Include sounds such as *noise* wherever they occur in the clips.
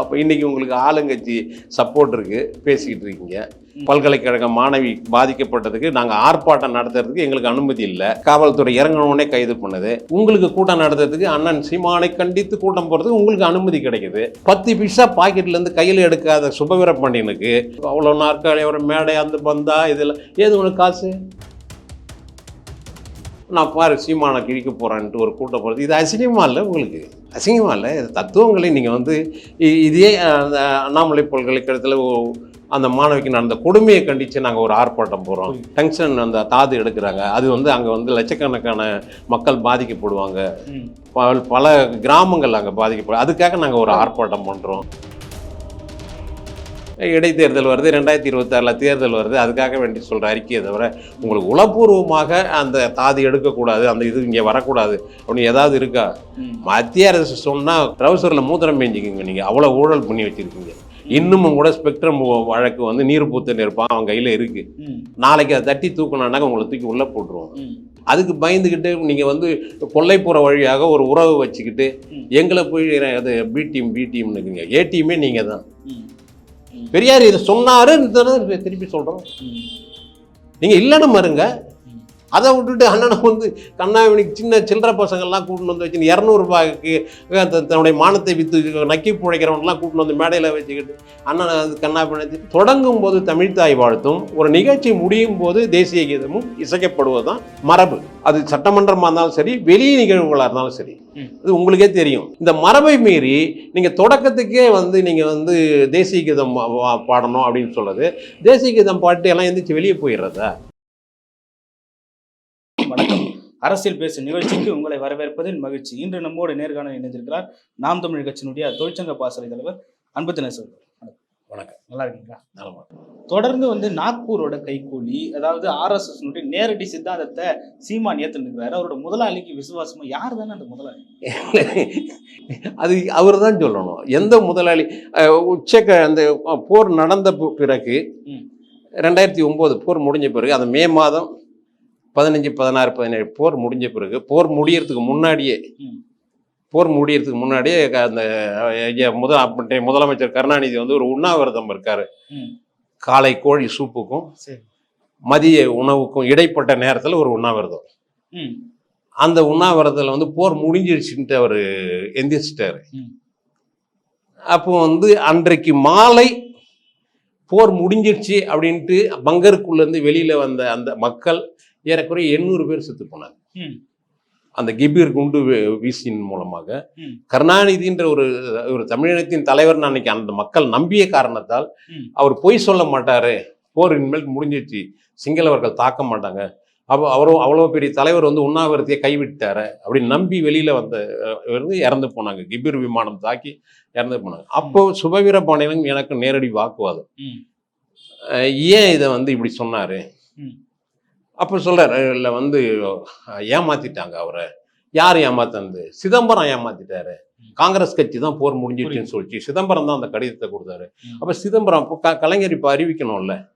அப்போ இன்னைக்கு உங்களுக்கு ஆளுங்கட்சி சப்போர்ட் இருக்கு. பேசிக்கிட்டு இருக்கீங்க. பல்கலைக்கழக மாணவி பாதிக்கப்பட்டதுக்கு நாங்கள் ஆர்ப்பாட்டம் நடத்துறதுக்கு எங்களுக்கு அனுமதி இல்லை. காவல்துறை இறங்கணுன்னே கைது பண்ணுது. உங்களுக்கு கூட்டம் நடத்துறதுக்கு அண்ணன் சீமானை கண்டித்து கூட்டம் போகிறதுக்கு உங்களுக்கு அனுமதி கிடைக்குது. பத்து பைசா பாக்கெட்லேருந்து கையில் எடுக்காத சுபவீர பாண்டியனுக்கு அவ்வளோ நாற்காலி ஒரு மேடை அந்த பந்தா இதில் ஏது உனக்கு காசு? நான் பாரு சீமானை கிழிக்க போகிறேன்ட்டு ஒரு கூட்டம் போகிறது இது அசிங்கமாக இல்லை உங்களுக்கு? அசிங்கமாக இல்லை தத்துவங்களை நீங்கள் வந்து இதே அந்த அண்ணாமலை பல்கலைக்கழகத்தில் அந்த மாணவிக்கு நடந்த கொடுமையை கண்டித்து நாங்கள் ஒரு ஆர்ப்பாட்டம் போகிறோம் டங்ஷன் அந்த தாது எடுக்கிறாங்க. அது வந்து அங்கே வந்து லட்சக்கணக்கான மக்கள் பாதிக்கப்படுவாங்க. பல கிராமங்கள் அங்கே பாதிக்கப்படும் அதுக்காக நாங்கள் ஒரு ஆர்ப்பாட்டம் பண்ணுறோம் இடைத்தேர்தல் வருது ரெண்டாயிரத்தி இருபத்தாறில் தேர்தல் வருது அதுக்காக வேண்டி சொல்கிற அறிக்கையை தவிர உங்களுக்கு உளப்பூர்வமாக அந்த தாதி எடுக்கக்கூடாது அந்த இது இங்கே வரக்கூடாது அப்படின்னு ஏதாவது இருக்கா. மத்திய அரசு சொன்னால் ட்ரௌசரில் மூத்திரம் பேஞ்சிக்கிங்க நீங்கள் அவ்வளோ ஊழல் பண்ணி வச்சுருக்கீங்க இன்னமும் கூட ஸ்பெக்ட்ரம் வழக்கு வந்து நீர் பூத்து இருப்பான் அவன் கையில் இருக்குது. நாளைக்கு அதை தட்டி தூக்கினானாக்க உங்களை தூக்கி உள்ளே போட்டுருவோம். அதுக்கு பயந்துக்கிட்டு நீங்கள் வந்து கொல்லைப்புற வழியாக ஒரு உறவு வச்சுக்கிட்டு. எங்களை போய் அது பி டீம் பி டீம்னு இருக்கீங்க ஏ டீமே நீங்கள் தான். பெரியார் இதை சொன்னாரு திருப்பி சொல்கிறோம் நீங்கள் இல்லைன்னு மறுங்க. அதை விட்டுட்டு அண்ணனை வந்து கண்ணாவினிக்கு சின்ன சில்லற பசங்கள்லாம் கூட்டின்னு வந்து வச்சு இரநூறுபாய்க்கு தன்னுடைய மானத்தை விற்று நக்கி பிழைக்கிறவன்லாம் கூட்டின்னு வந்து மேடையில் வச்சுக்கிட்டு அண்ணனை கண்ணாபிணி தொடங்கும் போது தமிழ்த்தாய் வாழ்த்தும். ஒரு நிகழ்ச்சி முடியும் போது தேசிய கீதமும் இசைக்கப்படுவது தான் மரபு. அது சட்டமன்றமாக இருந்தாலும் சரி வெளி நிகழ்வுகளாக இருந்தாலும் சரி. அது உங்களுக்கே தெரியும். இந்த மரபை மீறி நீங்கள் தொடக்கத்துக்கே வந்து நீங்கள் வந்து தேசிய கீதம் பாடணும் அப்படின்னு சொல்றது. தேசிய கீதம் பாட்டு எல்லாம் எந்திரிச்சு வெளியே போயிடுறதா? வணக்கம். அரசியல் பேசும் நிகழ்ச்சிக்கு உங்களை வரவேற்பதில் மகிழ்ச்சி. இன்று நம்மோடு நேர்காணல் இணைந்திருக்கிறார் நாம் தமிழ் கட்சியினுடைய தொழிற்சங்க பாசறை தலைவர் அன்பு வணக்கம் வணக்கம். நல்லா இருக்கீங்களா? நலமா. தொடர்ந்து வந்து நாக்பூரோட கைக்கூலி அதாவது ஆர்எஸ்எஸ் நேரடி சித்தாந்தத்தை சீமான் ஏத்துனுக்கிறாரு அவரோட முதலாளிக்கு விசுவாசமா யார் தானே அந்த முதலாளி? அது அவர் தான் சொல்லணும். எந்த முதலாளி உச்சக்க அந்த போர் நடந்த பிறகு. ரெண்டாயிரத்தி ஒம்பது போர் முடிஞ்ச பிறகு அந்த மே மாதம் பதினஞ்சு பதினாறு பதினேழு போர் முடிஞ்ச பிறகு போர் முடியறதுக்கு முன்னாடியே. போர் முடியறதுக்கு முன்னாடியே அந்த முத முதலமைச்சர் கருணாநிதி வந்து ஒரு உண்ணாவிரதம் இருக்காரு. காலை கோழி சூப்புக்கும் மதிய உணவுக்கும் இடைப்பட்ட நேரத்தில் ஒரு உண்ணாவிரதம் அந்த உண்ணாவிரதத்தில் வந்து போர் முடிஞ்சிருச்சுன்ட்டு அவர் எந்திரிச்சிட்டாரு. அப்போ வந்து அன்றைக்கு மாலை போர் முடிஞ்சிருச்சு அப்படின்ட்டு பங்கருக்குள்ளேருந்து வெளியில் வந்த அந்த மக்கள் ஏறக்குறைய எண்ணூறு பேர் செத்து போனாங்க. அந்த கிபீர் குண்டு வீ- வீசின் மூலமாக. கருணாநிதின்ற ஒரு ஒரு தமிழினத்தின் தலைவர் அன்னைக்கு அந்த மக்கள் நம்பிய காரணத்தால். அவர் பொய் சொல்ல மாட்டாரு. போர் இனிமேல் முடிஞ்சிருச்சு சிங்களவர்கள் தாக்க மாட்டாங்க. அப்போ அவரும் அவ்வளோ பெரிய தலைவர் வந்து உண்ணாவிரத்தையே கைவிட்டாரு அப்படின்னு நம்பி வெளியில வந்த வந்து இறந்து போனாங்க. கிபீர் விமானம் தாக்கி இறந்து போனாங்க. அப்போ சுபவீர பாண்டியனும் எனக்கு நேரடி வாக்குவாதம். ஏன் இதை வந்து இப்படி சொன்னாரு. அப்போ சொல்றாரு இல்லை வந்து ஏமாத்திட்டாங்க அவரை. யார் ஏமாத்தனது? சிதம்பரம் ஏமாத்திட்டாரு. காங்கிரஸ் கட்சி தான் போர் முடிஞ்சிருச்சுன்னு சொல்லிச்சு. சிதம்பரம் தான் அந்த கடிதத்தை கொடுத்தாரு. அப்போ சிதம்பரம் அப்போ க- கலைஞர் இப்போ அறிவிக்கணும்ல.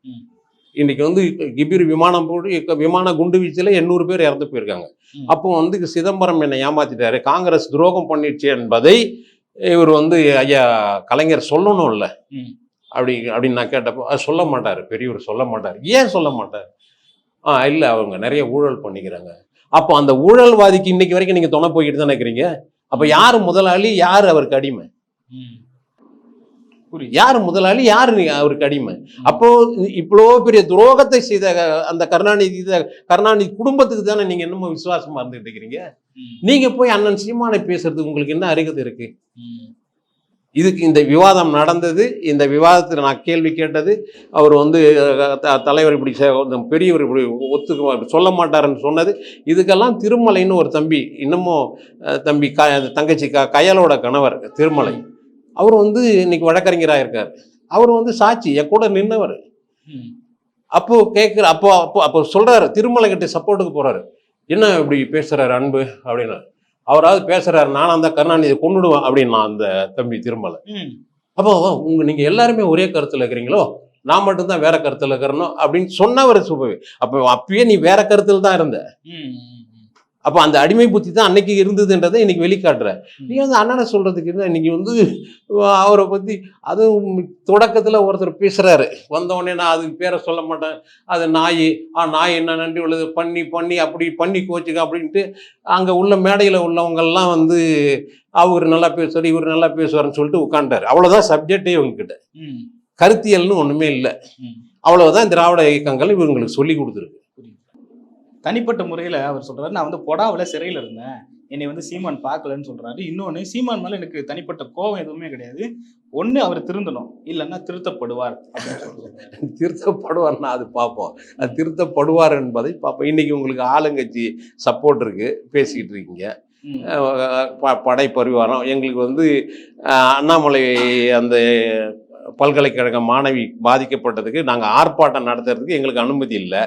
இன்னைக்கு வந்து கிபிர் விமானம் போட்டு விமான குண்டு வீச்சில் எண்ணூறு பேர் இறந்து போயிருக்காங்க. அப்போ வந்து சிதம்பரம் என்னை ஏமாத்திட்டாரு. காங்கிரஸ் துரோகம் பண்ணிடுச்சு என்பதை இவர் வந்து ஐயா கலைஞர் சொல்லணும்ல. அப்படி அப்படின்னு நான் கேட்டப்போ சொல்ல மாட்டார். பெரியவர் சொல்ல மாட்டார். ஏன் சொல்ல மாட்டார்? ஆ இல்லை அவங்க நிறைய ஊழல் பண்ணிக்கிறாங்க. அப்போ அந்த ஊழல்வாதிக்கு இன்னைக்கு வரைக்கும் நீங்கள் துணை போய்கிட்டு தானே இருக்கிறீங்க? அப்போ யார் முதலாளி யார் அவருக்கு அடிமை? யார் முதலாளி யார் அவருக்கு அடிமை? அப்போ இவ்வளோ பெரிய துரோகத்தை செய்த அந்த கருணாநிதி கருணாநிதி குடும்பத்துக்கு தானே நீங்க என்னமோ விசுவாசமா இருந்துட்டு இருக்கிறீங்க? நீங்க போய் அண்ணன் சீமானை பேசுறதுக்கு உங்களுக்கு என்ன அருகதை இருக்கு? இதுக்கு இந்த விவாதம் நடந்தது இந்த விவாதத்தில் நான் கேள்வி கேட்டது அவர் வந்து தலைவர் இப்படி பெரியவர் இப்படி ஒத்துக்க சொல்ல மாட்டாருன்னு சொன்னது. இதுக்கெல்லாம் திருமலைன்னு ஒரு தம்பி இன்னமும் தம்பி க தங்கச்சி க கயலோட கணவர் திருமலை. அவர் வந்து இன்னைக்கு வழக்கறிஞராக இருக்கார். அவர் வந்து சாட்சி என் கூட நின்னவர். அப்போ கேட்குற அப்போ அப்போ அப்போ சொல்றாரு திருமலை கிட்ட சப்போர்ட்டுக்கு போறாரு. என்ன இப்படி பேசுறாரு அன்பு அப்படின்னு அவராவது பேசுறாரு நானும் அந்த கருணாநிதியை கொண்டுடுவேன் அப்படின்னு அந்த தம்பி திருமலை ம். அப்போ உங்க நீங்க எல்லாருமே ஒரே கருத்துல இருக்கிறீங்களோ? நான் மட்டும்தான் வேற கருத்துல இருக்கிறனோ? அப்படின்னு சொன்னவர் சுபவி அப்போ அப்பயே நீ வேற கருத்துல தான் இருந்த. அப்போ அந்த அடிமை புத்தி தான் அன்னைக்கு இருந்ததுன்றதை இன்னைக்கு வெளிக்காட்டுற. நீ வந்து அண்ணனை சொல்றதுக்கு என்ன? இன்னைக்கு வந்து அவரை பத்தி அதுவும் தொடக்கத்துல ஒருத்தர் பேசுறாரு. வந்தவொடனே நான் அதுக்கு பேரை சொல்ல மாட்டேன். அது நாய் ஆ நாய் என்ன நன்றி உள்ளது? பண்ணி பண்ணி அப்படி பண்ணி கோச்சுக்க அப்படின்ட்டு அங்க உள்ள மேடையில உள்ளவங்க எல்லாம் வந்து அவர் நல்லா பேசுவார் இவர் நல்லா பேசுவார்னு சொல்லிட்டு உட்காந்துட்டாரு அவ்வளவுதான் சப்ஜெக்டே இவங்க கிட்ட ம், கருத்தியல்னு ஒண்ணுமே இல்லை. ம். அவ்வளவுதான் திராவிட இயக்கங்கள் இவங்களுக்கு சொல்லி கொடுத்துருக்கு. தனிப்பட்ட முறையில அவர் சொல்றாரு நான் வந்து பொடாவில சிறையில இருந்தேன். என்னை வந்து சீமான் பார்க்கலன்னு சொல்றாரு. இன்னொன்னு சீமான் மேல எனக்கு தனிப்பட்ட கோபம் எதுவுமே கிடையாது. ஒண்ணு அவர் திருந்தணும். இல்லைன்னா திருத்தப்படுவார். *laughs* திருத்தப்படுவார்னா அது பார்ப்போம் அது திருத்தப்படுவார் என்பதை பார்ப்போம் இன்னைக்கு உங்களுக்கு ஆளுங்கட்சி சப்போர்ட் இருக்கு. பேசிக்கிட்டு இருக்கீங்க. ப- படை பரிவாரம். எங்களுக்கு வந்து அண்ணாமலை அந்த பல்கலைக்கழக மாணவி பாதிக்கப்பட்டதுக்கு நாங்கள் ஆர்ப்பாட்டம் நடத்துறதுக்கு எங்களுக்கு அனுமதி இல்லை.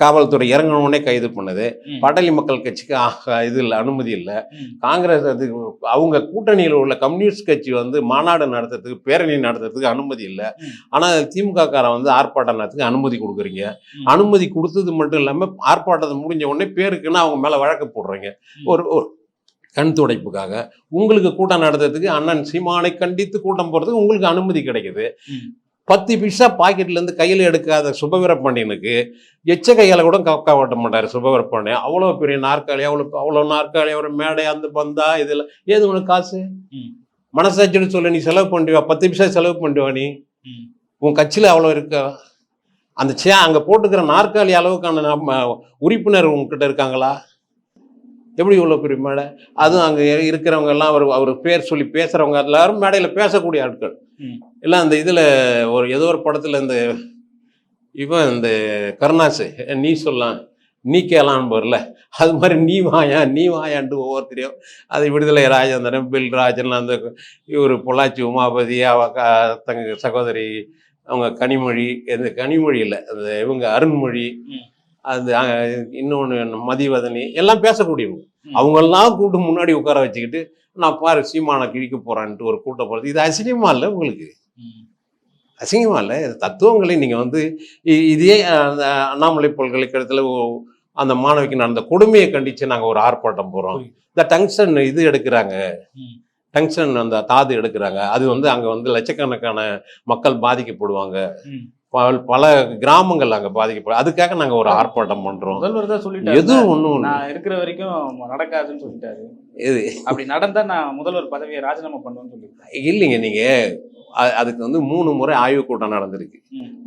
காவல்துறை இறங்கணுன்னே கைது பண்ணுது. படலி மக்கள் கட்சிக்கு இது இல்லை அனுமதி இல்லை. காங்கிரஸ் அது அவங்க கூட்டணியில் உள்ள கம்யூனிஸ்ட் கட்சி வந்து மாநாடு நடத்துறதுக்கு பேரணி நடத்துறதுக்கு அனுமதி இல்லை. ஆனால் திமுக காரன் வந்து ஆர்ப்பாட்டம் நடத்துக்கு அனுமதி கொடுக்குறீங்க. அனுமதி கொடுத்தது மட்டும் இல்லாமல் ஆர்ப்பாட்டத்தை முடிஞ்ச உடனே பேருக்குன்னு அவங்க மேலே வழக்கு போடுறீங்க. ஒரு ஒரு கண் துடைப்புக்காக. உங்களுக்கு கூட்டம் நடத்துறதுக்கு அண்ணன் சீமானை கண்டித்து கூட்டம் போகிறதுக்கு உங்களுக்கு அனுமதி கிடைக்குது. பத்து பைசா பாக்கெட்ல இருந்து கையில் எடுக்காத சுபவீர பாண்டியனுக்கு எச்ச கையால கூட கக்கா ஓட்ட மாட்டார் சுபவீர பாண்டியன் அவ்வளோ பெரிய நாற்காலி அவ்வளோ அவ்வளோ நாற்காலி ஒரு மேடை அந்த பந்தா இதெல்லாம் ஏது உனக்கு காசு. மனசாட்சியோட சொல்ல நீ செலவு பண்ணிடுவா. பத்து பைசா செலவு பண்ணிடுவா நீ? உன் கட்சியில் அவ்வளோ இருக்கா? அந்த சே அங்கே போட்டுக்கிற நாற்காலி அளவுக்கான நம்ம உறுப்பினர் உங்ககிட்ட இருக்காங்களா? எப்படி இவ்வளோ பெரிய மேடை அதுவும் அங்கே இருக்கிறவங்க எல்லாம் அவர் அவர் பேர் சொல்லி பேசுகிறவங்க எல்லாரும் மேடையில் பேசக்கூடிய ஆட்கள். எல்லாம் அந்த இதில் ஒரு ஏதோ ஒரு படத்தில் இந்த இவன் இந்த கருணாசு நீ சொல்லலாம் நீ கேளான்னு வரல அது மாதிரி நீ வாயா நீ வாயான்ட்டு ஒவ்வொருத்தரையும் அது விடுதலை ராஜேந்திரன் பில் ராஜன் அந்த இவர் பொள்ளாச்சி உமாபதி அவ தங்க சகோதரி அவங்க கனிமொழி இந்த கனிமொழி இல்லை அந்த இவங்க அருண்மொழி. அது இன்னொன்று மதிவதனி எல்லாம் பேசக்கூடியவங்க. அவங்கெல்லாம் கூட்டு முன்னாடி உட்கார வச்சுக்கிட்டு நான் பாரு சீமானை கிழிக்க போறான்ட்டு ஒரு கூட்டம் போகிறது இது அசிங்கமா இல்லை உங்களுக்கு? அசிங்கமா இல்லை. தத்துவங்களை நீங்கள் வந்து இதே அந்த அண்ணாமலை பல்கலைக்கழகத்தில் அந்த மாணவிக்கு நடந்த கொடுமையை கண்டித்து நாங்கள் ஒரு ஆர்ப்பாட்டம் போகிறோம் புரியுது. இந்த டங்ஸ்டன் இது எடுக்கிறாங்க. ம். டங்ஸ்டன் அந்த தாது எடுக்கிறாங்க. அது வந்து அங்கே வந்து லட்சக்கணக்கான மக்கள் பாதிக்கப்படுவாங்க. பல பல கிராமங்கள் அங்கே பாதிக்கப்படும். அதுக்காக நாங்கள் ஒரு ஆர்ப்பாட்டம் பண்ணுறோம் முதல்வர் தான் சொல்லிட்டாரு. எதுவும் ஒன்றும் நான் இருக்கிற வரைக்கும் நடக்காதுன்னு சொல்லிட்டாரு. இது அப்படி நடந்தா நான் முதல்வர் பதவியை ராஜினாமா பண்ணுவேன்னு சொல்லியிருக்கேன். இல்லைங்க நீங்கள் அதுக்கு வந்து மூணு முறை ஆய்வுக் கூட்டம் நடந்திருக்கு.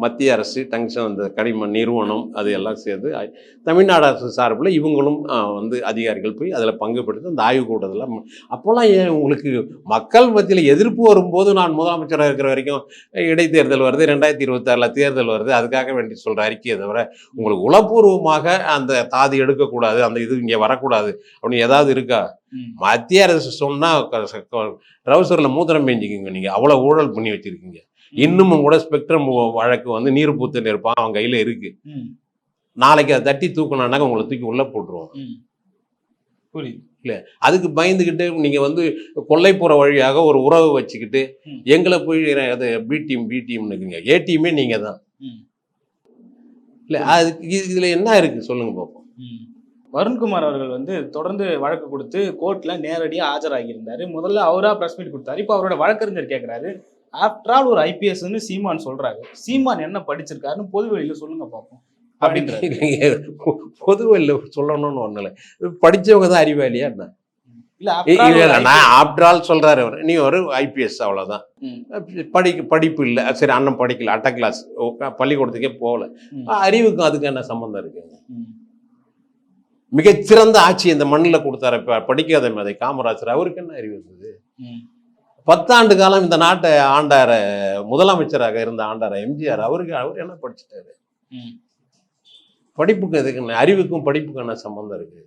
மத்திய அரசு டங்ஷன் அந்த கனிம நிறுவனம் அது எல்லாம் சேர்ந்து தமிழ்நாடு அரசு சார்பில் இவங்களும் வந்து அதிகாரிகள் போய் அதில் பங்கு பெற்று அந்த ஆய்வுக் கூட்டத்தில் அப்போல்லாம் ஏன் உங்களுக்கு மக்கள் மத்தியில் எதிர்ப்பு வரும்போது நான் முதலமைச்சராக இருக்கிற வரைக்கும் இடைத்தேர்தல் வருது ரெண்டாயிரத்தி இருபத்தாறில் தேர்தல் வருது அதுக்காக வேண்டி சொல்கிற அறிக்கையை தவிர உங்களுக்கு உளப்பூர்வமாக அந்த தாதி எடுக்கக்கூடாது அந்த இது இங்கே வரக்கூடாது அப்படின்னு ஏதாவது இருக்கா. மத்திய அரசு சொன்னால் ட்ரௌசரில் மூத்திரம் பேஞ்சிக்கிங்க நீங்கள் அவ்வளோ ஊழல் பண்ணி வச்சிருக்கீங்க. இன்னமும் கூட ஸ்பெக்ட்ரம் வழக்கு வந்து நீர் பூத்து இருப்பான். அவன் கையில் இருக்கு. நாளைக்கு அதை தட்டி தூக்கினானாக்க உங்களை தூக்கி உள்ளே போட்டுருவோம். புரியுது. அதுக்கு பயந்துக்கிட்டு நீங்கள் வந்து கொல்லைப்புற வழியாக ஒரு உறவு வச்சுக்கிட்டு. எங்களை போய் அது பி டீம் பி டீம்னுக்குங்க ஏ டீமே நீங்கள் தான் இல்லை அதுக்கு இதில் என்ன இருக்குது சொல்லுங்க பார்ப்போம். வருண்குமார் அவர்கள் வந்து தொடர்ந்து வழக்கு கொடுத்து கோர்ட்ல நேரடியா ஆஜராகியிருந்தாரு. முதல்ல அவரா பிரஸ் மீட் கொடுத்தாரு. இப்போ அவரோட வழக்கறிஞர் கேட்கிறாரு ஆஃப்டர் ஆல் ஒரு ஐபிஎஸ்ன்னு சீமான் சொல்றாரு. சீமான் என்ன படிச்சிருக்காருன்னு பொது வெளியில சொல்லுங்க பார்ப்போம் அப்படின்றாரு பொதுவெல்ல சொல்லணும்னு ஒன்றும் இல்லை. படித்தவங்க தான் அறிவாளியா என்ன? நான் ஆஃப்டர் ஆல் சொல்றாரு அவர். நீ ஒரு ஐபிஎஸ் அவ்வளவுதான். படிக்க படிப்பு இல்லை. சரி அண்ணன் படிக்கல. அட்டை கிளாஸ் பள்ளிக்கூடத்துக்கே போகல. அறிவுக்கும் அதுக்கு என்ன சம்மந்தம் இருக்கு? மிகச்சிறந்த ஆட்சி இந்த மண்ணில் கொடுத்தாரு. படிக்காத மேதை காமராஜர் அவருக்கு என்ன அறிவு இருந்தது? பத்தாண்டு காலம் இந்த நாட்டை ஆண்டார முதலமைச்சராக இருந்த ஆண்டார எம்ஜிஆர் அவருக்கு அவர் என்ன படிச்சுட்டாரு? படிப்புக்கு எதுக்கு என்ன அறிவுக்கும் படிப்புக்கும் என்ன சம்மந்தம் இருக்கு.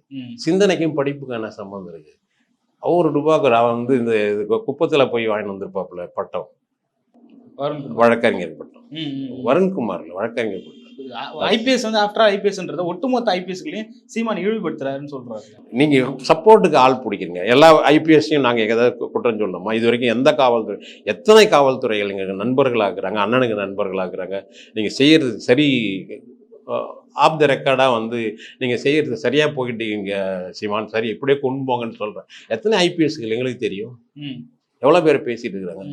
சிந்தனைக்கும் படிப்புக்கும் என்ன சம்மந்தம் இருக்கு? அவர் டுபாக்கர் அவன் வந்து இந்த குப்பத்துல போய் வாங்கிட்டு வந்திருப்பாப்புல பட்டம். வருண்குமார் வழக்கறிஞர் பட்டம். வருண்குமார்ல வழக்கறிஞர் பட்டம். ஐபிஎஸ் வந்து ஆஃப்டர் ஐபிஎஸ்ன்றத ஒட்டுமொத்த ஐபிஎஸ்களையும் சீமான் இழிவுபடுத்துறாருன்னு சொல்றாரு. நீங்க சப்போர்ட்டுக்கு ஆள் பிடிக்கிறீங்க. எல்லா ஐபிஎஸ்ஸையும் நாங்க ஏதாவது குற்றம் சொல்லணுமா? இது வரைக்கும் எந்த காவல்துறை எத்தனை காவல்துறைகள் எங்களுக்கு நண்பர்களாக்குறாங்க அண்ணனுக்கு நண்பர்களாக்குறாங்க? நீங்க செய்யறது சரி ஆஃப் த ரெக்கார்டாக வந்து நீங்கள் செய்கிறது சரியாக போயிட்டீங்க சிவான் சரி இப்படியே கொண்டு போங்கன்னு சொல்கிறேன் எத்தனை ஐபிஎஸ்கள் எங்களுக்கு தெரியும்? எவ்வளோ பேர் பேசிட்டு இருக்கிறாங்க.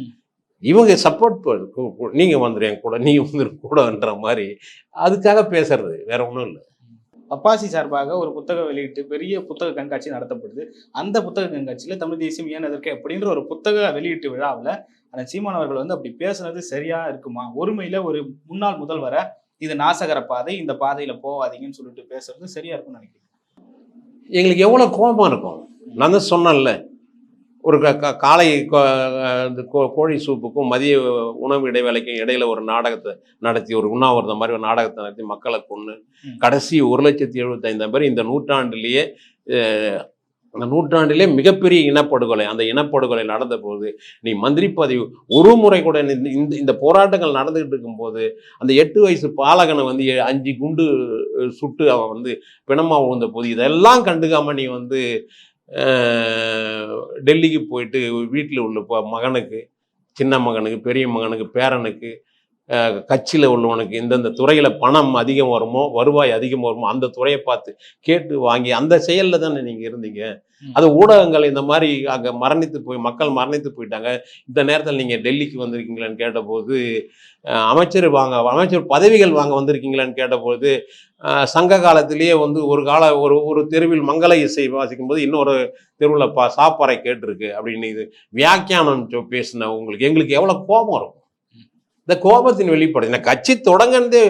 இவங்க சப்போர்ட் நீங்கள் வந்துரு என் கூட நீங்கள் வந்துரு கூடன்ற மாதிரி அதுக்காக பேசுறது வேற ஒன்றும் இல்லை. அப்பாசி சார்பாக ஒரு புத்தகம் வெளியிட்டு பெரிய புத்தக கண்காட்சி நடத்தப்படுது. அந்த புத்தக கண்காட்சியில தமிழ் தேசியம் ஏன் எதற்கு அப்படின்ற ஒரு புத்தக வெளியீட்டு விழாவில் அந்த சீமான் அவர்கள் வந்து அப்படி பேசுனது சரியா இருக்குமா? ஒருமையில ஒரு முன்னாள் முதல்வரை இது நாசகர பாதை இந்த பாதையில போகாதீங்கன்னு சொல்லிட்டு பேசுறது சரியா இருக்கும்னு நினைக்கிறேன் எங்களுக்கு எவ்வளோ கோபம் இருக்கும். நான் தான் சொன்னேன்ல ஒரு காலை கோழி சூப்புக்கும் மதிய உணவு இடைவேளைக்கும் இடையில ஒரு நாடகத்தை நடத்தி ஒரு உண்ணாவிரதம் மாதிரி ஒரு நாடகத்தை நடத்தி மக்களை கொண்டு. கடைசி ஒரு லட்சத்தி எழுபத்தைந்தாம் பேர் இந்த நூற்றாண்டிலேயே அந்த நூற்றாண்டிலே மிகப்பெரிய இனப்படுகொலை அந்த இனப்படுகொலை நடந்த போது நீ மந்திரி பதவி ஒரு முறை கூட இந்த இந்த இந்த போராட்டங்கள் நடந்துகிட்டு இருக்கும்போது அந்த எட்டு வயசு பாலகனை வந்து அஞ்சு குண்டு சுட்டு அவன் வந்து பிணமா விழுந்த போது இதெல்லாம் கண்டுக்காம நீ வந்து டெல்லிக்கு போயிட்டு வீட்டில் உள்ள மகனுக்கு சின்ன மகனுக்கு பெரிய மகனுக்கு பேரனுக்கு கட்சியில் உள்ளவனுக்கு இந்தந்த துறையில் பணம் அதிகம் வருமோ வருவாய் அதிகம் வருமோ அந்த துறையை பார்த்து கேட்டு வாங்கி அந்த செயலில் தானே நீங்கள் இருந்தீங்க. அது ஊடகங்கள் இந்த மாதிரி அங்கே மரணித்து போய் மக்கள் மரணித்து போயிட்டாங்க இந்த நேரத்தில் நீங்கள் டெல்லிக்கு வந்திருக்கீங்களான்னு கேட்டபோது அமைச்சர் வாங்க அமைச்சர் பதவிகள் வாங்க வந்திருக்கீங்களான்னு கேட்டபோது சங்க காலத்திலேயே வந்து ஒரு கால ஒரு ஒரு தெருவில் மங்கள இசை வாசிக்கும் போது இன்னொரு தெருவில் பா சாப்பாறை கேட்டிருக்கு அப்படின்னு இது வியாக்கியானம் பேசின உங்களுக்கு எங்களுக்கு எவ்வளோ கோபம் வரும். இந்த கோபத்தின் வெளிப்பாடு. நான் கட்சி தொடங்கந்தே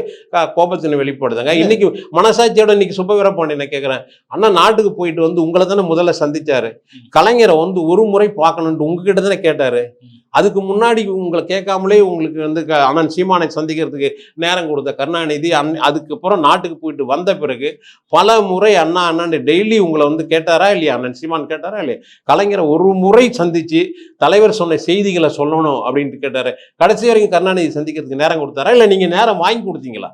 கோபத்தின் வெளிப்பாடுதாங்க. இன்னைக்கு மனசாட்சியோட இன்னைக்கு சுப்பவீர பாண்டியனை கேட்குறேன் அண்ணா நாட்டுக்கு போயிட்டு வந்து உங்களை தானே முதல்ல சந்திச்சாரு. கலைஞரை வந்து ஒரு முறை பார்க்கணுன்ட்டு உங்ககிட்ட தானே கேட்டாரு. அதுக்கு முன்னாடி உங்களை கேட்காமலே உங்களுக்கு வந்து அண்ணன் சீமானை சந்திக்கிறதுக்கு நேரம் கொடுத்த கருணாநிதி அன் அதுக்கப்புறம் நாட்டுக்கு போயிட்டு வந்த பிறகு பல முறை அண்ணா அண்ணாண்டு டெய்லி உங்களை வந்து கேட்டாரா இல்லையா? அண்ணன் சீமான் கேட்டாரா இல்லையா? கலைஞரை ஒரு முறை சந்திச்சு தலைவர் சொன்ன செய்திகளை சொல்லணும் அப்படின்ட்டு கேட்டாரு. கடைசி வரைக்கும் கருணாநிதி சந்திக்கிறதுக்கு நேரம் கொடுத்தாரா? இல்லை நீங்க நேரம் வாங்கி கொடுத்தீங்களா.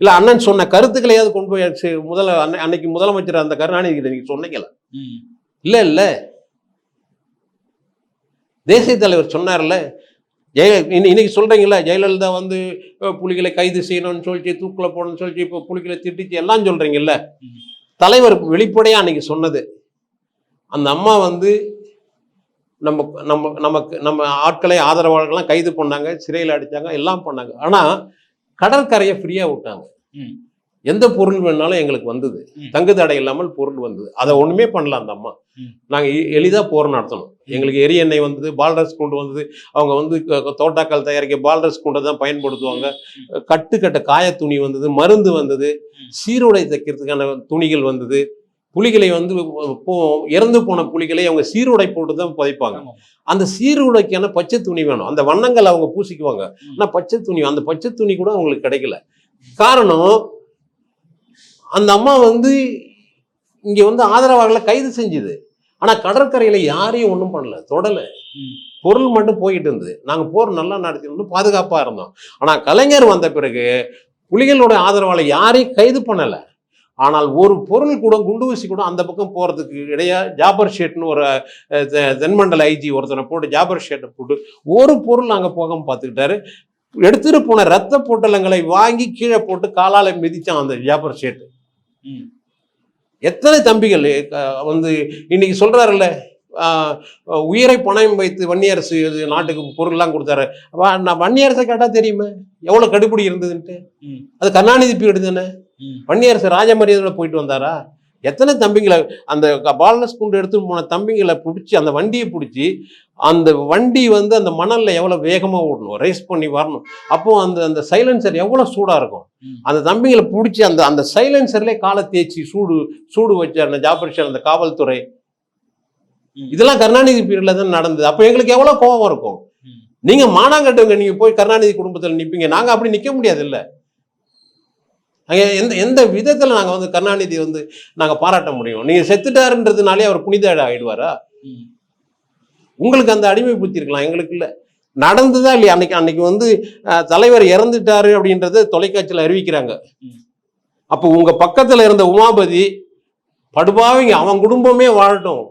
இல்ல அண்ணன் சொன்ன கருத்துக்களையாவது கொண்டு போய் முதல அன்னை- அன்னைக்கு முதலமைச்சர் அந்த கருணாநிதி கிட்ட நீங்க சொன்னீங்களா? ம், இல்ல இல்ல. தேசிய தலைவர் சொன்னார்ல ஜெய இன்னை- இன்னைக்கு சொல்றீங்களா ஜெயலலிதா வந்து புலிகளை கைது செய்யணும்னு சொல்லிச்சு தூக்குல போடணும்னு சொல்லிச்சு இப்போ புலிகளை திட்டிச்சு எல்லாம் சொல்றீங்கல்ல. தலைவர் வெளிப்படையா அன்னைக்கு சொன்னது. அந்த அம்மா வந்து நம்ம நம்ம நமக்கு நம்ம ஆட்களை ஆதரவாளர்கள்லாம் கைது பண்ணாங்க சிறையில் அடிச்சாங்க எல்லாம் பண்ணாங்க. ஆனா கடற்கரையை ஃப்ரீயா விட்டாங்க. எந்த பொருள் வேணாலும் எங்களுக்கு வந்தது. தங்கு தடை இல்லாமல் பொருள் வந்தது. அதை ஒண்ணுமே பண்ணல அந்த அம்மா. ம். நாங்க எ- எளிதா போர் நடத்தணும். எங்களுக்கு எரி எண்ணெய் வந்தது பால்ரஸ் கொண்டு வந்தது. அவங்க வந்து தோட்டாக்கள் தயாரிக்க பால்ரஸ் கொண்டு தான் பயன்படுத்துவாங்க. கட்டு கட்ட காய துணி வந்தது மருந்து வந்தது. சீருடை தைக்கிறதுக்கான துணிகள் வந்தது. புலிகளை வந்து இறந்து போன புலிகளை அவங்க சீருடை போட்டு தான் புதைப்பாங்க. அந்த சீருடைக்கான பச்சை துணி வேணும். அந்த வண்ணங்கள் அவங்க பூசிக்குவாங்க. ம். ஆனா பச்சை துணி அந்த பச்சை துணி கூட அவங்களுக்கு கிடைக்கல. காரணம் அந்த அம்மா வந்து இங்க வந்து ஆதரவாளர்களை கைது செஞ்சுது. ஆனா கடற்கரையில யாரையும் ஒண்ணும் பண்ணல. தொடல. பொருள் மட்டும் போயிட்டு இருந்தது. நாங்க போர் நல்லா நடத்தினோம் பாதுகாப்பா இருந்தோம். ஆனா கலைஞர் வந்த பிறகு புலிகளோட ஆதரவாளர் யாரையும் கைது பண்ணல. ஆனால் ஒரு பொருள் கூட குண்டு ஊசி கூட அந்த பக்கம் போறதுக்கு இடையா ஜாபர் ஷேட்னு ஒரு தென்மண்டல ஐஜி ஒருத்தனை போட்டு ஜாபர் ஷேட்டை போட்டு ஒரு பொருள் அங்க போகாம பார்த்துக்கிட்டாரு எடுத்துட்டு போன ரத்த பொட்டலங்களை வாங்கி கீழே போட்டு காலால மிதிச்சான் அந்த ஜாபர் ஷேட் ம். எத்தனை தம்பிகள் வந்து இன்னைக்கு சொல்றாருல்ல ஆஹ், உயிரை பணம் வைத்து வன்னியரசு இது நாட்டுக்கு பொருள்லாம் கொடுத்தாரு நான் வன்னியரசை கேட்டா தெரியுமே எவ்வளவு கடுபிடி இருந்ததுன்ட்டு. அது கருணாநிதி பீரியட் தானே. வன்னியரசு ராஜமரியாதையோட போயிட்டு வந்தாரா? எத்தனை தம்பிங்களை அந்த பால்னஸ் குண்டு எடுத்து போன தம்பிங்களை பிடிச்சி அந்த வண்டியை பிடிச்சி அந்த வண்டி வந்து அந்த மணல்ல எவ்வளவு வேகமா ஓடணும்? ரேஸ் பண்ணி வரணும். அப்போ அந்த அந்த சைலன்சர் எவ்வளவு சூடா இருக்கும். அந்த தம்பிங்களை பிடிச்சி அந்த அந்த சைலன்சர்லேயே காலை தேய்ச்சி சூடு சூடு வச்ச அந்த ஜாபர் ஷேர் அந்த காவல்துறை. இதெல்லாம் கருணாநிதி பீரியட்ல தான் நடந்தது. அப்போ எங்களுக்கு எவ்வளவு கோபம் இருக்கும்? ம். நீங்க மானாங்கட்டுங்க நீங்க போய் கருணாநிதி குடும்பத்தில் நிப்பீங்க. நாங்க அப்படி நிக்க முடியாது இல்ல அங்க எந்த எந்த விதத்தில் நாங்கள் வந்து கருணாநிதி வந்து நாங்கள் பாராட்ட முடியும்? நீங்கள் செத்துட்டாருன்றதுனாலே அவர் புனித ஆகிடுவாரா உங்களுக்கு அந்த அடிமை புத்தி இருக்கலாம் எங்களுக்கு இல்லை. நடந்ததா இல்லையா? அன்னைக்கு அன்னைக்கு வந்து தலைவர் இறந்துட்டாரு அப்படின்றத தொலைக்காட்சியில் அறிவிக்கிறாங்க. அப்போ உங்கள் பக்கத்தில் இருந்த உமாபதி படுபாவிங்க அவன் குடும்பமே வாழட்டும்.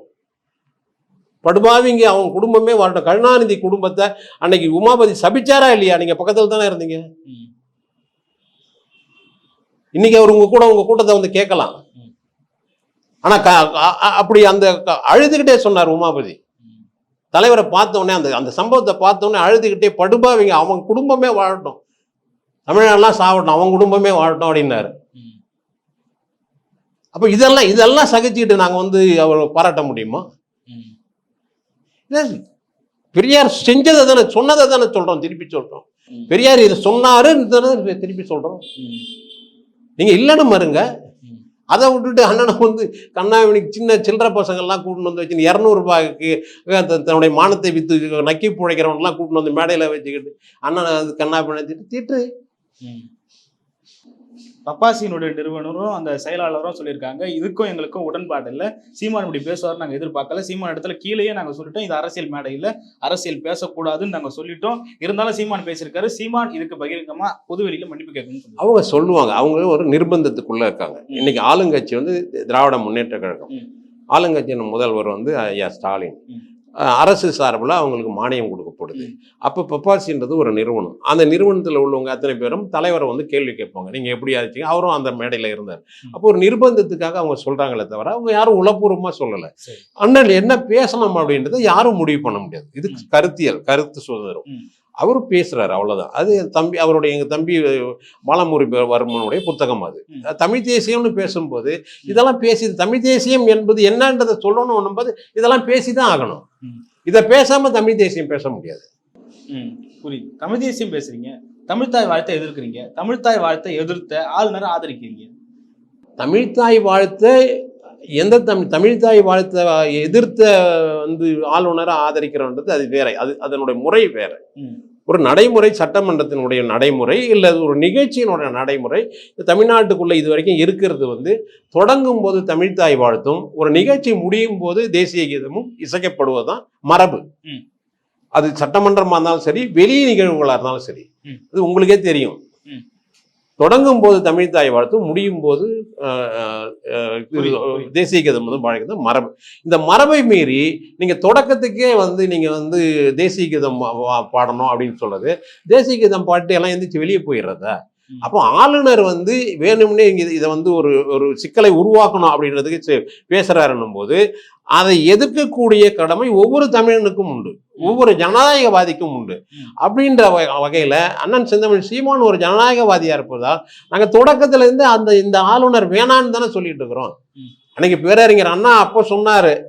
படுபாவிங்க அவன் குடும்பமே வாழட்டும். கருணாநிதி குடும்பத்தை அன்னைக்கு உமாபதி சபிச்சாரா இல்லையா? நீங்கள் பக்கத்தில் தானே இருந்தீங்க. இன்னைக்கு அவர் உங்க கூட உங்க கூட்டத்தை வந்து கேட்கலாம். ஆனா அப்படி அந்த அழுதுகிட்டே சொன்னார் உமாபதி. தலைவரை பார்த்த உடனே அந்த அந்த சம்பவத்தை பார்த்த உடனே அழுதுகிட்டே படுபாவிங்க அவங்க குடும்பமே வாழட்டும். தமிழ்நாடுலாம் சாவட்டும். அவங்க குடும்பமே வாழட்டும் அப்படின்னாரு. அப்ப அப்போ இதெல்லாம் இதெல்லாம் சகிச்சுக்கிட்டு நாங்கள் வந்து அவர் பாராட்ட முடியுமா? பெரியார் செஞ்சதை தானே சொன்னதை தானே சொல்றோம் திருப்பி சொல்றோம். பெரியார் இதை சொன்னாரு திருப்பி சொல்றோம். நீங்க இல்லைன்னு மறுங்க. அதை விட்டுட்டு அண்ணனை வந்து கண்ணாவினிக்கு சின்ன சில்லற பசங்கள்லாம் கூட்டின்னு வந்து வச்சு இரநூறுபாய்க்கு தன்னுடைய மானத்தை வித்து நக்கி பிழைக்கிறவன்லாம் கூட்டின்னு வந்து மேடையில் வச்சுக்கிட்டு அண்ணனை வந்து கண்ணா பிணைச்சிட்டு திட்டு. பப்பாசியினுடைய நிறுவனரும் அந்த செயலாளரும் சொல்லியிருக்காங்க. இதுக்கும் எங்களுக்கும் உடன்பாடு இல்லை. சீமான் இப்படி பேசுவார் நாங்கள் எதிர்பார்க்கல. சீமான் இடத்துல கீழேயே நாங்கள் சொல்லிட்டோம். இது அரசியல் மேடை இல்ல. அரசியல் பேசக்கூடாதுன்னு நாங்கள் சொல்லிட்டோம். இருந்தாலும் சீமான் பேசியிருக்காரு. சீமான் இதுக்கு பகிரங்கமா பொதுவெளியில மன்னிப்பு கேட்கணும்னு அவங்க சொல்லுவாங்க. அவங்க ஒரு நிர்பந்தத்துக்குள்ள இருக்காங்க. இன்னைக்கு ஆளுங்கட்சி வந்து திராவிட முன்னேற்ற கழகம். ஆளுங்கட்சியின் முதல்வர் வந்து ஐயா ஸ்டாலின். அரசு சார்பில் அவங்களுக்கு மானியம் கொடுக்கப்படுது. அப்போ பப்பாசின்றது ஒரு நிறுவனம் அந்த நிறுவனத்தில் உள்ளவங்க அத்தனை பேரும் தலைவரை வந்து கேள்வி கேட்பாங்க நீங்கள் எப்படி ஆச்சுங்க அவரும் அந்த மேடையில் இருந்தார். அப்போ ஒரு நிர்பந்தத்துக்காக அவங்க சொல்கிறாங்களே தவிர அவங்க யாரும் உளப்பூர்வமாக சொல்லலை. அண்ணன் என்ன பேசணும் அப்படின்றத யாரும் முடிவு பண்ண முடியாது இது. கருத்தியல் கருத்து சுதந்திரம். அவர் பேசுறாரு அவ்வளவுதான். அது என் தம்பி அவருடைய எங்க தம்பி பாலமுரி வர்மனுடைய புத்தகம் அது. தமிழ் தேசியம்னு பேசும்போது இதெல்லாம் பேசி தமிழ் தேசியம் என்பது என்னன்றதை சொல்லணும் போது இதெல்லாம் பேசிதான் ஆகணும். ம். இதை பேசாம தமிழ் தேசியம் பேச முடியாது. புரியுது. தமிழ் தேசியம் பேசுறீங்க தமிழ்தாய் வாழ்த்தை எதிர்க்கிறீங்க தமிழ்தாய் வாழ்த்தை எதிர்த்த ஆளுநரை ஆதரிக்கிறீங்க. தமிழ்தாய் வாழ்த்த எந்த தமிழ் தமிழ்தாய் வாழ்த்த எதிர்த்த வந்து ஆளுநரை ஆதரிக்கிறோன்றது அது வேற அது அதனுடைய முறை வேற. ஒரு நடைமுறை சட்டமன்றத்தினுடைய நடைமுறை இல்லை ஒரு நிகழ்ச்சியினுடைய நடைமுறை தமிழ்நாட்டுக்குள்ள இது வரைக்கும் இருக்கிறது வந்து தொடங்கும் போது தமிழ்தாய் வாழ்த்தும் ஒரு நிகழ்ச்சி முடியும் போது தேசிய கீதமும் இசைக்கப்படுவதுதான் மரபு. அது சட்டமன்றமா இருந்தாலும் சரி வெளி நிகழ்வுகளா இருந்தாலும் சரி. அது உங்களுக்கே தெரியும். தொடங்கும் போது தமிழ்தாய் வாழ்த்தும் முடியும் போது. தேசிய கீதம் வந்து வாழ்கிறது மரபு இந்த மரபை மீறி நீங்க தொடக்கத்துக்கே வந்து நீங்க வந்து தேசிய கீதம் பாடணும் அப்படின்னு சொல்றது தேசிய கீதம் பாட்டு எல்லாம் எந்திரிச்சு வெளியே போயிடுறதா. அப்போ ஆளுநர் வந்து வேணும்னே இதை வந்து ஒரு ஒரு சிக்கலை உருவாக்கணும் அப்படின்றதுக்கு பேசுறாருன்னும் போது அதை எதிர்க்கக்கூடிய கடமை ஒவ்வொரு தமிழனுக்கும் உண்டு ஒவ்வொரு ஜனநாயகவாதிக்கும் உண்டு. அப்படின்ற வகை- வகையில அண்ணன் செந்தமிழ் சீமான் ஒரு ஜனநாயகவாதியா இருப்பதால் நாங்க தொடக்கத்துல இருந்து அந்த இந்த ஆளுநர் வேணான்னு தானே சொல்லிட்டு இருக்கிறோம். அன்னைக்கு பேரறிஞர் அண்ணா அப்போ சொன்னாரு.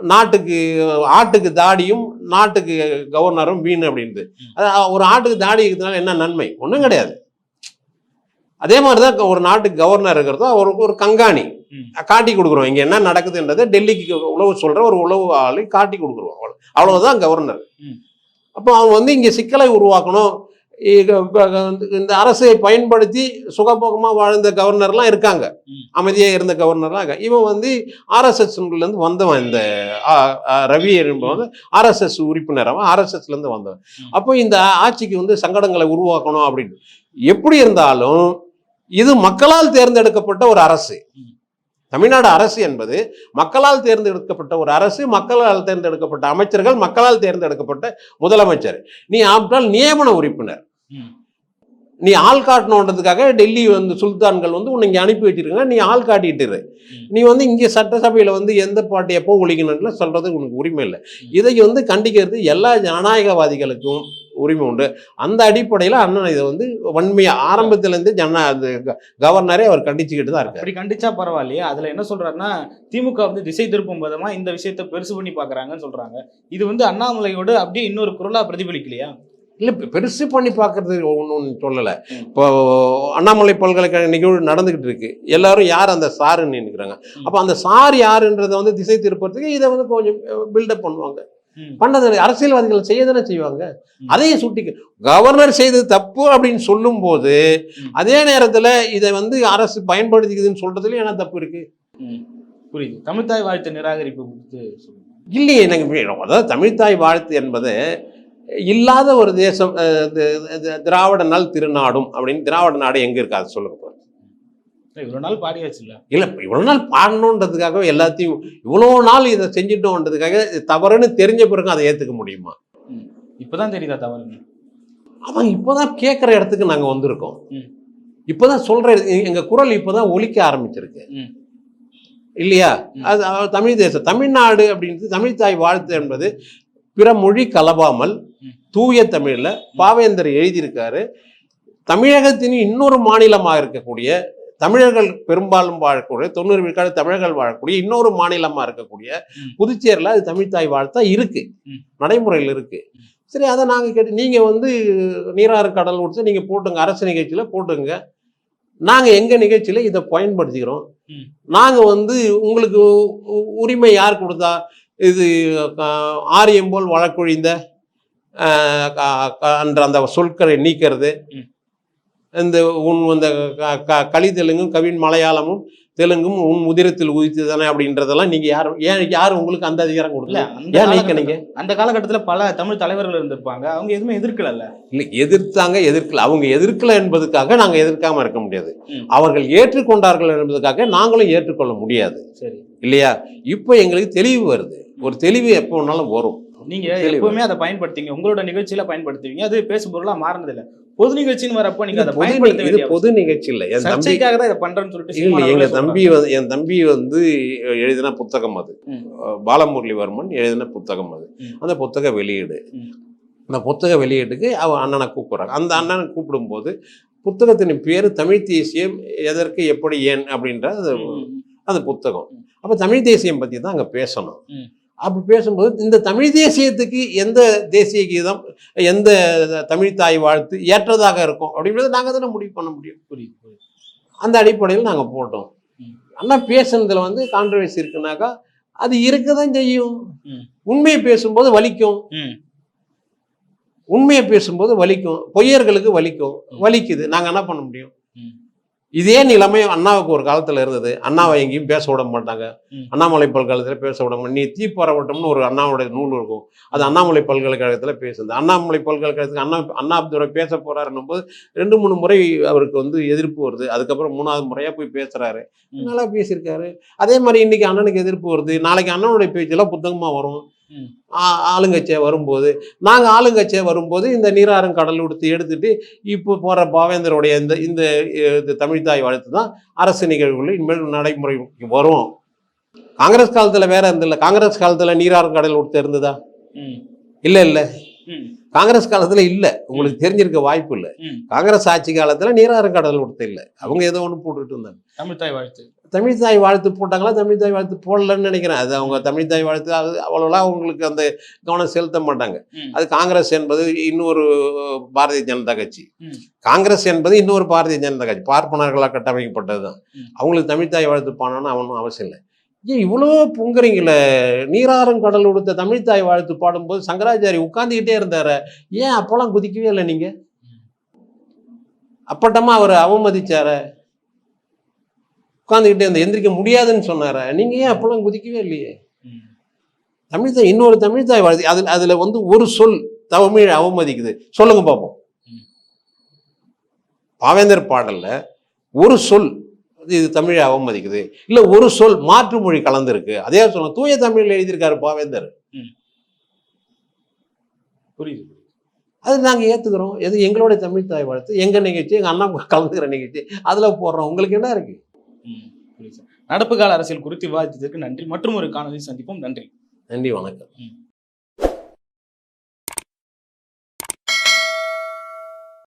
நாட்டுக்கு ஆட்டுக்கு தாடியும் நாட்டுக்கு கவர்னரும் வீண் அப்படின்ட்டு. அது ஒரு ஆட்டுக்கு தாடி இருக்கிறதுனால என்ன நன்மை ஒன்றும் கிடையாது அதே மாதிரி தான் ஒரு நாட்டுக்கு கவர்னர் இருக்கிறதோ அவருக்கு ஒரு கண்காணி ம். காட்டி கொடுக்குறோம். இங்க என்ன நடக்குதுன்றதை டெல்லிக்கு உளவு சொல்ற ஒரு உளவு ஆளு காட்டி கொடுக்குறோம். அவ்வளவு- அவ்வளவுதான் கவர்னர். அப்போ அவங்க வந்து இங்க சிக்கலை உருவாக்கணும். இந்த அரசை பயன்படுத்தி சுகபோகமா வாழ்ந்த கவர்னர்லாம் இருக்காங்க. ம். அமைதியா இருந்த கவர்னர்லாம் இருக்காங்க. இவன் வந்து ஆர்எஸ்எஸ் இருந்து வந்தவன் இந்த ரவி என்பவன் ஆர்எஸ்எஸ் உறுப்பினர் அவன் ஆர்எஸ்எஸ்ல இருந்து வந்தவன். அப்போ இந்த ஆட்சிக்கு வந்து சங்கடங்களை உருவாக்கணும் அப்படின்னு. எப்படி இருந்தாலும் இது மக்களால் தேர்ந்தெடுக்கப்பட்ட ஒரு அரசு. தமிழ்நாடு அரசு என்பது மக்களால் தேர்ந்தெடுக்கப்பட்ட ஒரு அரசு மக்களால் தேர்ந்தெடுக்கப்பட்ட அமைச்சர்கள் மக்களால் தேர்ந்தெடுக்கப்பட்ட முதலமைச்சர் நீ ஆப்டால் நியமன உறுப்பினர். நீ ஆள் காட்டணுன்றதுக்காக டெல்லி வந்து சுல்தான்கள் வந்து உன்னை இங்கே அனுப்பி வச்சிருக்காங்க நீ ஆள் காட்டிட்டு இரு. ம். நீ வந்து இங்கே சட்டசபையில் வந்து எந்த பாட்டு எப்போ ஒழிக்கணும்னு சொல்றதுக்கு உனக்கு உரிமை இல்லை. இதை வந்து கண்டிக்கிறது எல்லா ஜனநாயகவாதிகளுக்கும் உரிமை உண்டு. அந்த அடிப்படையில் அண்ணன் இதை வந்து வன்மையா ஆரம்பத்திலேருந்து ஜன கவர்னரே அவர் கண்டிச்சுக்கிட்டு தான் இருக்காரு. அப்படி கண்டிச்சா பரவாயில்லையே. அதுல என்ன சொல்றாருன்னா திமுக வந்து திசை திருப்பும் விதமா இந்த விஷயத்தை பெருசு பண்ணி பாக்குறாங்கன்னு சொல்றாங்க. இது வந்து அண்ணாமலையோட அப்படியே இன்னொரு குரலா பிரதிபலிக்கலையா? இல்லை பெருசு பண்ணி பார்க்கறது ஒன்றும் சொல்லலை. இப்போ அண்ணாமலை பல்கலைக்கழக நிகழ்வு நடந்துகிட்டு இருக்கு. எல்லாரும் யார் அந்த சாருன்னு நினைக்கிறாங்க. அப்போ அந்த சார் யாருன்றதை வந்து திசை திருப்பறதுக்கு இதை வந்து கொஞ்சம் பில்டப் பண்ணுவாங்க. பண்ணது அரசியல்வாதிகள் செய்ய தானே செய்வாங்க. அதையும் சுட்டி கவர்னர் செய்தது தப்பு அப்படின்னு சொல்லும்போது ம். அதே நேரத்தில் இதை வந்து அரசு பயன்படுத்திக்குதுன்னு சொல்றதுல என்ன தப்பு இருக்கு. புரியுது. தமிழ்தாய் வாழ்த்து நிராகரிப்பு குறித்து இல்லையே எனக்கு அதாவது தமிழ்தாய் வாழ்த்து என்பது இல்லாத ஒரு தேசம் திராவிட நாள் திருநாடும் அப்படின்னு திராவிட நாடு எங்க இருக்கு? அது சொல்லுங்க இவ்வளவு நாள் பாடியாச்சு இல்ல இல்ல இவ்வளவு நாள் பாடணுன்றதுக்காக எல்லாத்தையும் இவ்வளவு நாள் இதை செஞ்சிட்டோன்றதுக்காக தவறுன்னு தெரிஞ்ச பிறகு அதை ஏத்துக்க முடியுமா இப்பதான் தெரியுதா தவறுங்க அவன் இப்போதான் கேட்குற இடத்துக்கு நாங்க வந்திருக்கோம் ம். இப்பதான் சொல்றேன் எ- எங்க குரல் இப்பதான் ஒலிக்க ஆரம்பிச்சிருக்கு. இல்லையா. அது தமிழ் தேசம் தமிழ்நாடு அப்படின்றது தமிழ் தாய் வாழ்த்து என்பது பிற மொழி கலவாமல். தூய தமிழ்ல பாவேந்தர் எழுதியிருக்காரு தமிழகத்தின் இன்னொரு மாநிலமாக இருக்கக்கூடிய தமிழர்கள் பெரும்பாலும் வாழக்கூடிய தொண்ணூறு விழுக்காடு தமிழர்கள் வாழக்கூடிய இன்னொரு மாநிலமா இருக்கக்கூடிய. புதுச்சேரியில் அது தமிழ் தாய் வாழ்த்தா இருக்கு ம். நடைமுறையில் இருக்கு சரி அதை நாங்கள் கேட்டு நீங்கள் வந்து நீராறு கடல் கொடுத்து நீங்கள் போட்டுங்க அரசு நிகழ்ச்சியில் போட்டுங்க நாங்கள் எங்கள் நிகழ்ச்சியில் இதை பயன்படுத்திக்கிறோம். நாங்கள் வந்து உங்களுக்கு உரிமை யார் கொடுத்தா இது அஹ், ஆரியம் போல் வழக்கொழிந்த என்ற அந்த சொற்களை நீக்கிறது. இந்த உன் இந்த க- களி தெலுங்கும் கவின் மலையாளமும் தெலுங்கும் உன் உதிரத்தில் உதித்து தானே அப்படின்றதெல்லாம் நீங்க யாரும் ஏன் யார் உங்களுக்கு அந்த அதிகாரம் கொடுக்கல? அந்த ஏன் நீக்கினீங்க அந்த காலகட்டத்துல பல தமிழ் தலைவர்கள் இருந்திருப்பாங்க. அவங்க எதுவுமே எதிர்க்கலல்ல இல்லை? எதிர்த்தாங்க எதிர்க்கல. அவங்க எதிர்க்கல என்பதுக்காக நாங்க எதிர்க்காம இருக்க முடியாது. அவர்கள் ஏற்றுக்கொண்டார்கள் என்பதுக்காக நாங்களும் ஏற்றுக்கொள்ள முடியாது. சரி. இல்லையா? இப்போ எங்களுக்கு தெளிவு வருது. ஒரு தெளிவு எப்போ வேணாலும் வரும். நீங்க. எப்பவுமே அதை பயன்படுத்திங்க. உங்களோட நிகழ்ச்சியில பயன்படுத்துவீங்க. அது பேசும் பொருளா மாறினது இல்ல பொது நிகழ்ச்சின்னு வரப்போ நீங்க அதை பயன்படுத்த இது பொது நிகழ்ச்சி இல்லை என் தம்பி சர்ச்சைக்காக தான் இதை பண்றேன்னு சொல்லிட்டு இல்லை எங்க தம்பி. வந்து என் தம்பி வந்து எழுதின புத்தகம் அது பாலமுரளிவர்மன் எழுதின புத்தகம் அது. அந்த புத்தக வெளியீடு. அந்த புத்தக வெளியீட்டுக்கு அவ அண்ணனை கூப்பிடுறாங்க அந்த அண்ணனை கூப்பிடும்போது புத்தகத்தின் பேர் தமிழ் தேசியம் எதற்கு எப்படி ஏன் அப்படின்ற அது. அந்த புத்தகம். அப்போ தமிழ் தேசியம் பற்றி தான் அங்கே பேசணும். அப்படி பேசும்போது இந்த தமிழ் தேசியத்துக்கு எந்த தேசிய கீதம் எந்த தமிழ் தாய் வாழ்த்து ஏற்றதாக இருக்கும்? அப்படின்றத நாங்கள் தானே முடிவு பண்ண முடியும். புரியுது. அந்த அடிப்படையில் நாங்கள் போட்டோம். அண்ணா பேசுனதுல வந்து கான்ட்ரவர்சி இருக்குனாக்கா அது இருக்க தான் செய்யும். உண்மையை பேசும்போது வலிக்கும். உண்மையை பேசும்போது வலிக்கும். பொய்யர்களுக்கு வலிக்கும். வலிக்குது. நாங்கள் என்ன பண்ண முடியும். இதே நிலைமை அண்ணாவுக்கு ஒரு காலத்தில் இருந்தது. அண்ணாவை எங்கேயும் பேச விட மாட்டாங்க. அண்ணாமலை பல்கலைக்கழகத்தில் பேச விட மாட்டாங்க. நீ தீ போராட்டம்னு ஒரு அண்ணாவுடைய நூல் இருக்கும். அது அண்ணாமலை பல்கலைக்கழகத்தில் பேசுது. அண்ணாமலை பல்கலைக்கழகத்துக்கு அண்ணா அண்ணா துரை பேச போறாருன்னும் போது ரெண்டு மூணு முறை அவருக்கு வந்து எதிர்ப்பு வருது. அதுக்கப்புறம் மூணாவது முறையாக போய் பேசுறாரு. நல்லா பேசியிருக்காரு. அதே மாதிரி இன்னைக்கு அண்ணனுக்கு எதிர்ப்பு வருது. நாளைக்கு அண்ணனுடைய பேச்செல்லாம் புத்தகமாக வரும். ஆளுங்கட்சியாக வரும்போது நாங்கள் ஆளுங்கட்சியாக வரும்போது இந்த நீராறும் கடல் உடுத்து எடுத்துட்டு இப்போ போகிற பாவேந்தருடைய இந்த இந்த அஹ், இது தமிழ் தாய் வாழ்த்து தான் அரசு நிகழ்வுகள் இனிமேல் நடைமுறைக்கு வரும். காங்கிரஸ் காலத்தில் வேற இருந்தில்ல காங்கிரஸ் காலத்தில் நீராறும் கடல் உடுத்து இருந்ததா? இல்லை இல்லை. காங்கிரஸ் காலத்தில் இல்லை. உங்களுக்கு தெரிஞ்சிருக்க வாய்ப்பு இல்லை. காங்கிரஸ் ஆட்சி காலத்தில் நீராறும் கடல் உடுத்து இல்லை. அவங்க ஏதோ ஒன்று போட்டுட்டு இருந்தாங்க. தமிழ் தாய் வாழ்த்து. தமிழ் தாய் வாழ்த்து போட்டாங்களா தமிழ் தாய் வாழ்த்து போடலன்னு நினைக்கிறேன். அது அவங்க தமிழ் தாய் வாழ்த்து அது அவ்வளோலாம் அவங்களுக்கு அந்த கவனம் செலுத்த மாட்டாங்க. அது காங்கிரஸ் என்பது இன்னொரு பாரதிய ஜனதா கட்சி. காங்கிரஸ் என்பது இன்னொரு பாரதிய ஜனதா கட்சி பார்ப்பனர்களால் கட்டமைக்கப்பட்டது தான். அவங்களுக்கு தமிழ் தாய் வாழ்த்து பாடணும்னு அவனும் அவசியம் இல்லை. ஏன் இவ்வளோ பொங்குறீங்களே? நீராறும் கடல் உடுத்த தமிழ் தாய் வாழ்த்து பாடும்போது சங்கராச்சாரி உட்கார்ந்துக்கிட்டே இருந்தாரு. ஏன் அப்போல்லாம் குதிக்கவே இல்லை நீங்க? அப்பட்டமா அவர் அவமதிச்சார? உட்காந்துக்கிட்டே அந்த எந்திரிக்க முடியாதுன்னு சொன்னார. நீங்க ஏன் அப்பெல்லாம் குதிக்கவே இல்லையே? தமிழ் தாய் இன்னொரு தமிழ் தாய் வாழ்த்து அதில் அதுல வந்து ஒரு சொல் தமிழ் அவமதிக்குது. சொல்லுங்க பார்ப்போம். பாவேந்தர் பாடல்ல ஒரு சொல் இது தமிழை அவமதிக்குது. இல்ல ஒரு சொல் மாற்று மொழி கலந்துருக்கு. அதே சொல்ல தூய தமிழ்ல எழுதியிருக்காரு பாவேந்தர். புரியுது. அது நாங்க ஏத்துக்கிறோம். எது எங்களோட தமிழ் தாய் வாழ்த்து எங்க நிகழ்ச்சி எங்க அண்ணா கலந்துக்கிற நிகழ்ச்சி அதுல போடுறோம். உங்களுக்கு என்ன இருக்கு? ம், புரியுது சார். நடப்பு கால அரசியல் குறித்து விவாதித்ததற்கு நன்றி. மற்றும் ஒரு காணொலி சந்திப்போம். நன்றி. நன்றி வணக்கம்.